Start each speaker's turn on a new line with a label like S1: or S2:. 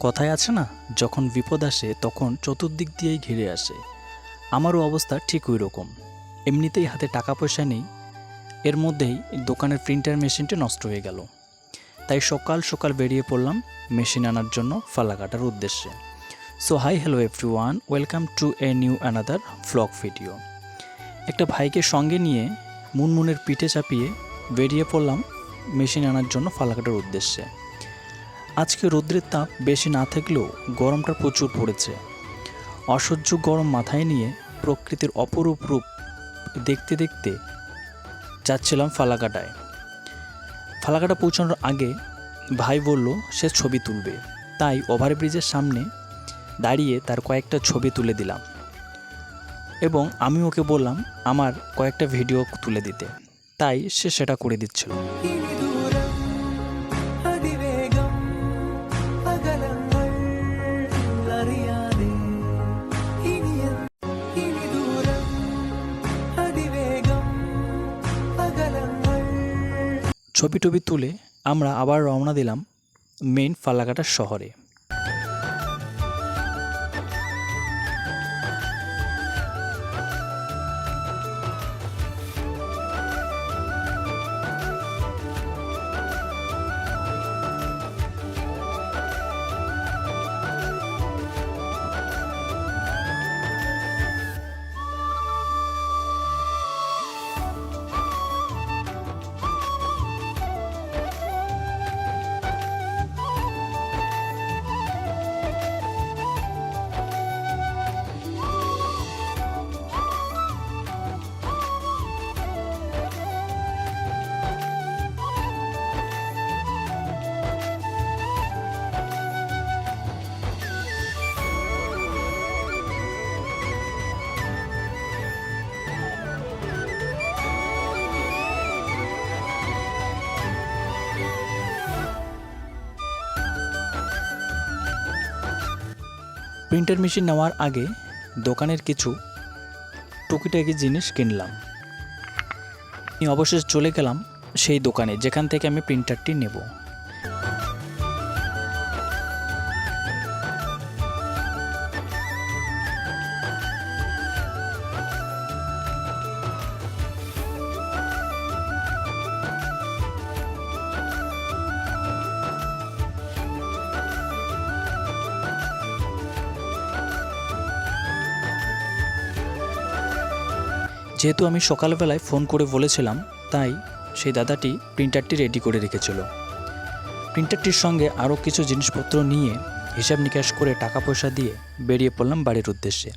S1: কথায় আছে না, যখন বিপদ আসে তখন চতুর্দিক দিয়েই ঘিরে আসে। আমারও অবস্থা ঠিক ওই রকম এমনিতেই হাতে টাকা পয়সা নেই। এর মধ্যেই দোকানের প্রিন্টার মেশিনটি নষ্ট হয়ে গেল। তাই সকাল সকাল বেরিয়ে পড়লাম মেশিন আনার জন্য ফালাকাটার উদ্দেশ্যে। So, hi, hello everyone welcome to a new another vlog video. একটা ভাইকে সঙ্গে নিয়ে মুনমুনের পিঠে চাপিয়ে বেরিয়ে পড়লাম মেশিন আনার জন্য ফালাকাটার উদ্দেশ্যে। আজকে রৌদ্রের তাপ বেশি না থাকলেও গরমটা প্রচুর পড়েছে। অসহ্য গরম মাথায় নিয়ে প্রকৃতির অপরূপ রূপ দেখতে দেখতে যাচ্ছিলাম ফালাকাটায়। ফালাকাটা পৌঁছানোর আগে ভাই বলল, সে ছবি তুলবে। তাই ওভারব্রিজের সামনে দাঁড়িয়ে তার কয়েকটা ছবি তুলে দিলাম এবং আমি ওকে বললাম, আমার কয়েকটা ভিডিও তুলে দিতে। তাই সে সেটা করে দিচ্ছিল। ছবি টবি তুলে আমরা আবার রওনা দিলাম মেন ফালাকাটা শহরে। প্রিন্টার মেশিন নেওয়ার আগে দোকানের কিছু টুকিটাকি জিনিস কিনলাম। আমি অবশেষে চলে গেলাম সেই দোকানে, যেখান থেকে আমি প্রিন্টারটি নেব। যেহেতু আমি সকালবেলায় ফোন করে বলেছিলাম, তাই সেই দাদাটি প্রিন্টারটি রেডি করে রেখেছিল। প্রিন্টারটির সঙ্গে আরও কিছু জিনিসপত্র নিয়ে হিসাব নিকাশ করে টাকা পয়সা দিয়ে বেরিয়ে পড়লাম বাড়ির উদ্দেশ্যে।